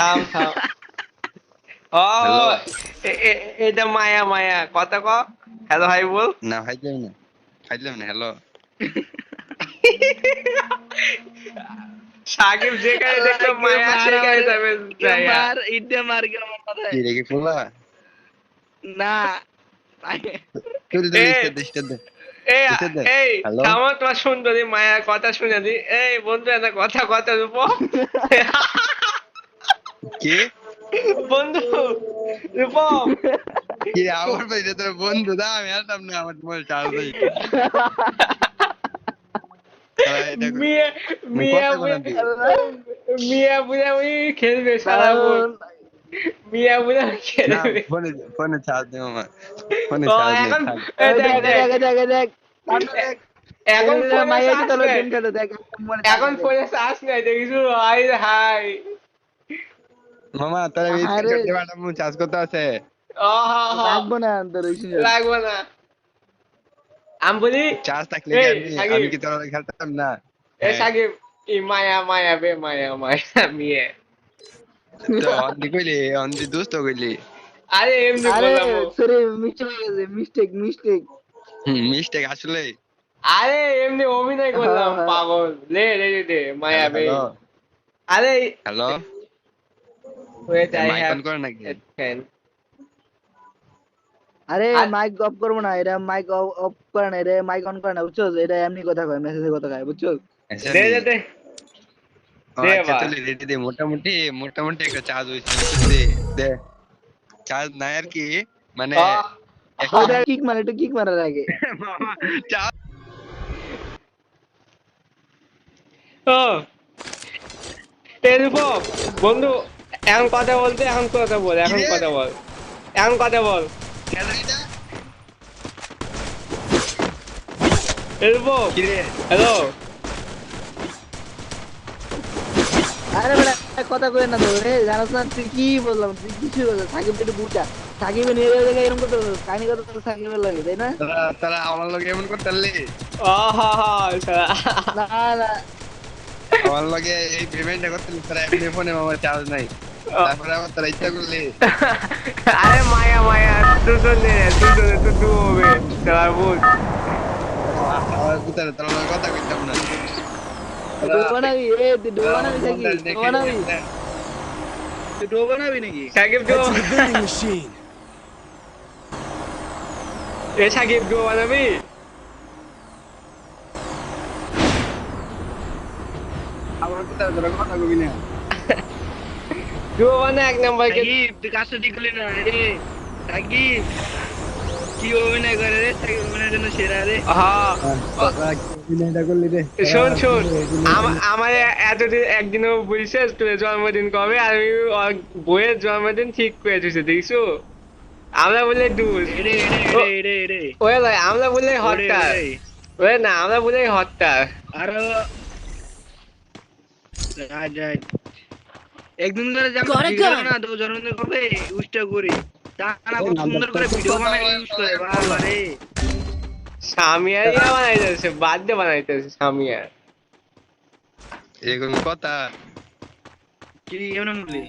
থাম থাম ও Hello. এ- এ- এটা মায়া মায়া কথা ক হ্যালো হাই বল না খাইলাম না খাইলাম না হ্যালো সাকিব যেখানে দেখলাম মায়া সেখানে যাবে মার ইডে মার গে আমার মাথায় কি ফুলা না? আমার তোমার সুন্দরী মায়ার কথা শুনে দি এই বন্ধু একটা কথা কথা রূপ কি? বন্ধু রূপ কি? আমার ভাই রে তোর বন্ধু দা আমি আসলাম না আমার মোবাইল চার্জ নেই মিয়া মিয়া? মিয়া বুঝা ওই খেলবে সারা বোন মিয়া বুঝা খেলবে। ফোনে ফোনে চার্জ নেই আমার। ফোনে চার্জ নেই দেখ, দেখ দেখ, দেখ এখন ফোনে চার্জ নেই। দেখ এখন ফোনে চার্জ নাই। দেখিস হাই হাই। মামা তোর এই আরে। করতে পারতাম চার্জ করতে আছে ও হা হা লাগবো না তোর ওই সময়। লাগবে না। আমি বলি চার্জ থাকলে আমি আমি কি তোর খেলতাম না? এ সাকিব ই মায়া মায়া বে মায়া মায়া মিয়ে। তো অন্দি কইলি অন্দি দুষ্ট কইলি। আরে এমনি বললাম। সরি মিস্টেক হয়ে গেছে মিস্টেক মিস্টেক মিস্টেক আসলে আরে এমনি অভিনয় করলাম হ্যাঁ, হ্যাঁ। পাগল। লে লে লে মায়া বে। হ্যালো। আরে hello. Wait I mike have করে নাকি? আরে মাইক অফ করব না এটা মাইক অফ করে না এটা মাইক অন করে না বুঝছ? এটা এমনি কথা কয় মেসেজে কথা কয় বুঝছ? দে দে দে। দে আচ্ছা মোটামুটি মোটামুটি একটা চার্জ হয়েছে দে দে। চার্জ নাই আর কি মানে কিক মারে একটু কিক মারার আগে। ও বন্ধু। এখন কথা বলতে এখন কথা বল এখন কথা বল। এখন কথা বল। রে হ্যালো। আরে বেটা কথা কই না তো রে জানাস না তুই কি বললাম তুই কি শুরু করছিস সাকিব একটু বুঝা। সাকিব নিয়ে জায়গায় এরকম করতে কাহিনী কথা তো সাকিবের লাগে তাই না? তারা আমার লগে এমন করতে পারলি? ও হা হা না না। আমার লগে এই পেমেন্টটা করতে তারা এমনি ফোনে আমার চার্জ নাই। তারপরে আবার তারা ইচ্ছা করলি। আরে মায়া মায়া দুজনে দুজনে তো দু হবে তার বুঝ আমার ভিতরে তার কথা কইতাম না। ডো বানাবি? এ তুই ডো বানাবি সাকিব ডো বানাবি? ডো বানাবি নাকি? সাকিব দু এ সাকিব দু আমার ভিতরে তোরা কথা কবি না। দু বানা এক নাম্বার সাকিব তুই কাজটা ঠিক করলি না রে? সাকিব কি অভিনয় করে রে? সাকিব অভিনয়ের জন্য সেরা রে। হ্যাঁ অভিনয়টা করলি রে। শোন শোন। আমার এতদিন একদিনও বলছিস তোর জন্মদিন কবে? আর আমি বইয়ের জন্মদিন ঠিক করে দিয়েছি দেখছ? আমরা বলে লয় আমরা বলে হত্যা ওই না আমরা বলে হত্যা আরও রাইট রাইট একদিন ধরে যাব না তো জন্মদিন কবে উইশটা করি। তা না সুন্দর করে ভিডিও বানাই ইউজ করে বলা বাবা রে সামিয়ার ইয়া বানাইতেছে বার্থডে বানাইতেছে সামিয়ার এরকম কথা। কি এমন বলি?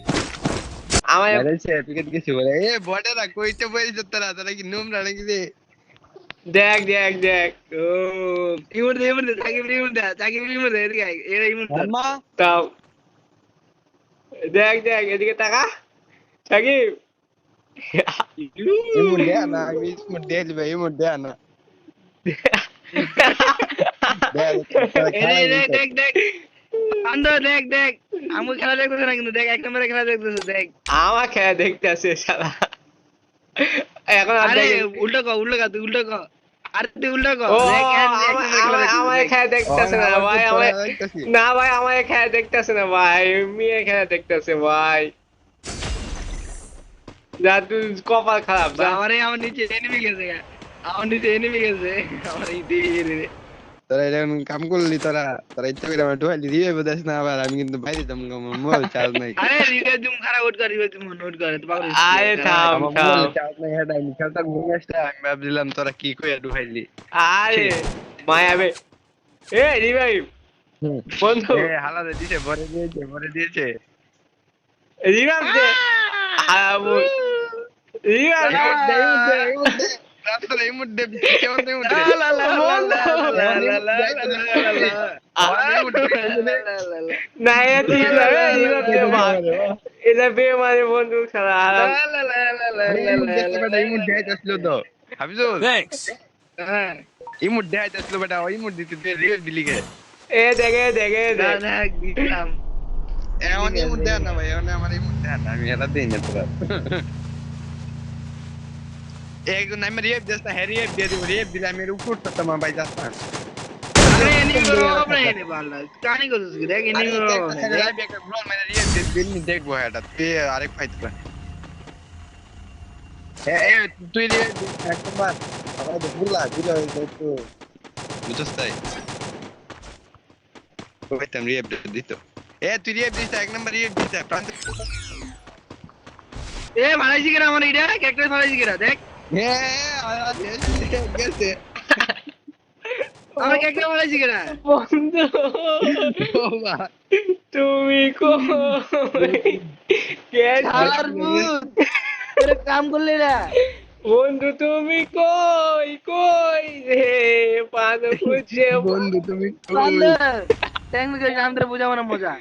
আমার আরে সে তুই কিছু বলে? এ বড়রা কইতে বলিস তোরা তোরা কি নোমরা নাকি রে? দেখ দেখ দেখ। ও ইমোট দে ইমোট দে সাকিব ইমোট দে সাকিব ইমোট দে এদিকে এরা ইমোট দে তাও দেখ দেখ এদিকে তাকা। সাকিব ইমু দে না আমি ইসমু দে দিবে ইমু দে না দে এরে দেখ দেখ দেখ। আন্দ দেখ দেখ। আমি খেলা দেখতেছ না কিন্তু দেখ এক নম্বরে খেলা দেখতেছ দেখ। আমার খেলা দেখতে শালা। এখন আর আরে উল্টো ক উল্টো ক তুই উল্টো ক। আরে উল্টো দেখতেছে না ভাই আমায় না ভাই আমার খেলা দেখতেছে না ভাই মেয়ে খেলা দেখতেছে ভাই। যা তুই কপাল খারাপ আমারে আমার নিচে এনিমি গেছে আমার নিচে এনিমি গেছে আমার এই দিয়ে তোরা এরকম কাম করলি তোরা তোরা ইচ্ছা করে আমার ঢুকাইলি দিয়ে বোঝাস না আবার আমি কিন্তু বাইরে যাব মোবাইল চার্জ নাই। আরে রিবে তুমি খারাপ ওট করি তুমি নোট করে তো পাগল আরে থাম থাম। চার্জ নাই হেডা আমি খেলতাম ঘুমিয়ে আসলে আমি ভাবছিলাম তোরা কি কইয়া ঢুকাইলি আরে মায়া বে এ রিভাইভ বন্ধু। এ হালাতে দিছে ভরে দিয়েছে ভরে দিয়েছে। রিভাব দে আবু রিভাব দে রাস্তার এই মুডে কেমন এই মুডে এই মুডে আসলো তো এ দেখে দেখে দেখ দিলাম এমন এই মুডে ভাই এমন আমার এই মুডে না আমি এটা দিই না Ekden emir yap desta her yap dedi var yap dile emir ukurt tamam bay dasta. Aray eni karo abra eni balla. Kani karo sikir ek eni karo. Aray yap ek bro mene yap dedi bilmi dek bu herda. Te arek fight kar. Hey তুই রে একবার আমরা তো ভুলা দিলা তো বুঝছতাই কইতাম রিয়েপ দিত এ তুই রিয়েপ দিছ এক নাম্বার রিয়েপ দিছ প্রান্ত এ ভাড়াইছি কেন আমার এটা ক্যারেক্টার ভাড়াইছি কেন দেখ গেছে কিনা? বন্ধু তুমি কে শালার ভূত। তোরা কাম করলি না বন্ধু তুমি কই কই রে খুঁজে বন্ধু তুমি কই। ট্যাং জানতে বুঝাবো না মজা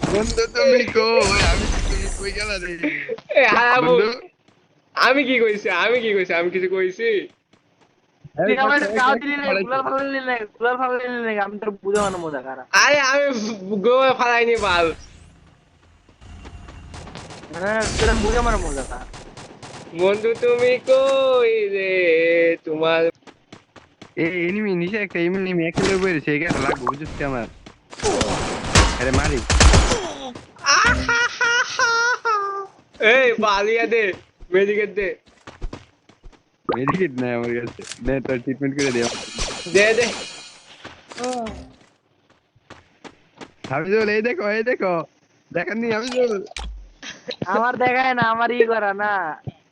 বন্ধু তুমি কই আমি তুমি কই গেলা রে হারাবো বন্ধু আমি কি কইছি? আমি কি কইছি? আমি কিছু কইছি? আরে আমি গোয়া ফালাইনি বাল। বন্ধু তুমি কই রে? তোমার এই বালিয়া দে। मेरी कितने मेरी कितना है मेरे पास नहीं तो ट्रीटमेंट के लिए दे दे हम जो ले देखो ये देखो দেখেন নি আমি जो আমার দেখায় না আমার ই করা না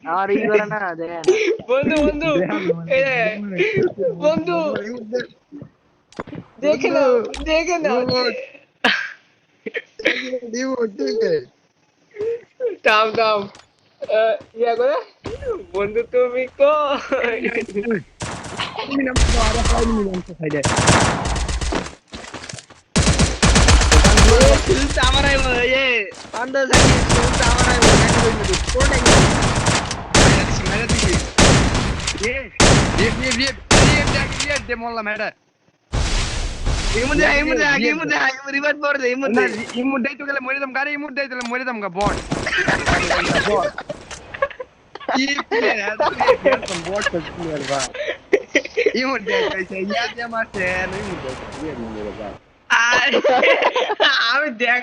আমার ই করা না দেখেন বন্ধু বন্ধু বন্ধু দেখে নাও দেখে নাও দিব ঠিক আছে দাম দাম থাম থাম আহ, ইয়া করে বন্ধু তুমি কই শুধু আমার আইব এ পান্ডা সাকি শুধু আমার আইব কোন ইমু দে ইমু দে আগে ইমুদে ইমুদে আগে ইমুদে আগে রিভার পড় দে ইমুদে ইমুদে তো গেলে মরে দাম গারে ইমুদে তো মরে দাম গা বট কি প্লেয়ার বট প্লেয়ার ভাই ইমুদে কইছে ইয়াদ আমি দেখ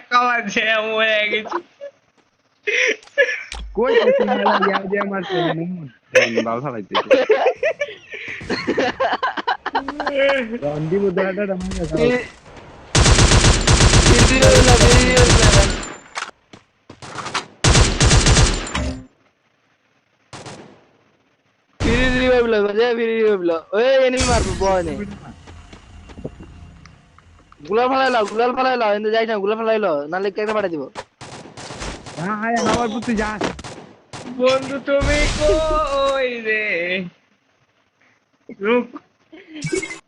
വണ്ടി ബുദ്ധിമുട്ടായിട്ട് গুলাল ফেলাই লো গুলাল ফেলাই লো এনে যাই না গুলাল ফেলাই লো নালে কেটে পাঠিয়ে দিব বন্ধু তুমি কই রে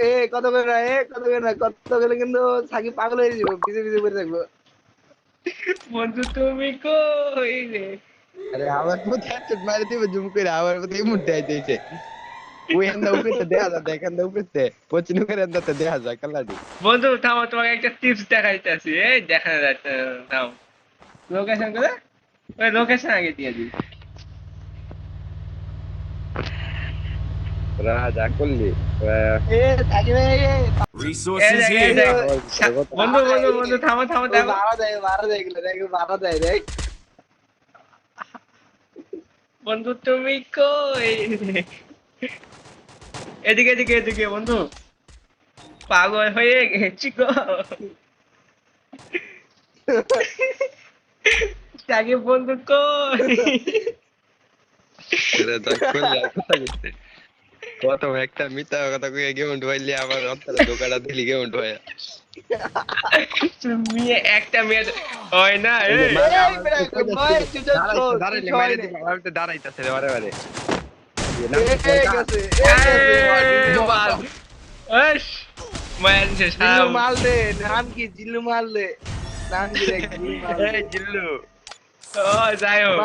এ কত করে? না এ কত করে? না কত গেলে কিন্তু সাকি পাগল হয়ে যাব পিছে পিছে করে থাকব। বন্ধু তুমি কই রে? আরে আমার প্রতি হেডশট মারে দিবে জুম করে আমার ওই উপরে দেখা যায় উপরে পচিনু করে এন্দা দেখা যায় কালাডি বন্ধু থামো তোমাকে একটা টিপস দেখাইতেছি। এই দেখা যাচ্ছে নাও। লোকেশন করে? ওই লোকেশন আগে দিয়ে দিই। করলি থামো থামো থামো। বন্ধু তুমি কই? এদিকে এদিকে এদিকে বন্ধু। পাগল হয়ে গেছি গো। তাকে বন্ধু কই? প্রথম একটা মিথ্যা কথা কয়ে গেম ঢুয়াইলি আবার অন্তরে দোকানটা দিলি গেম ঢুয়াই তুমি একটা মেয়ে হয় না দাঁড়াইতাছে রে বারে বারে। নাম কি? জিল্লু মাল দে। নাম কি জিল্লু মাল দে। জিল্লু। ও যাই হোক।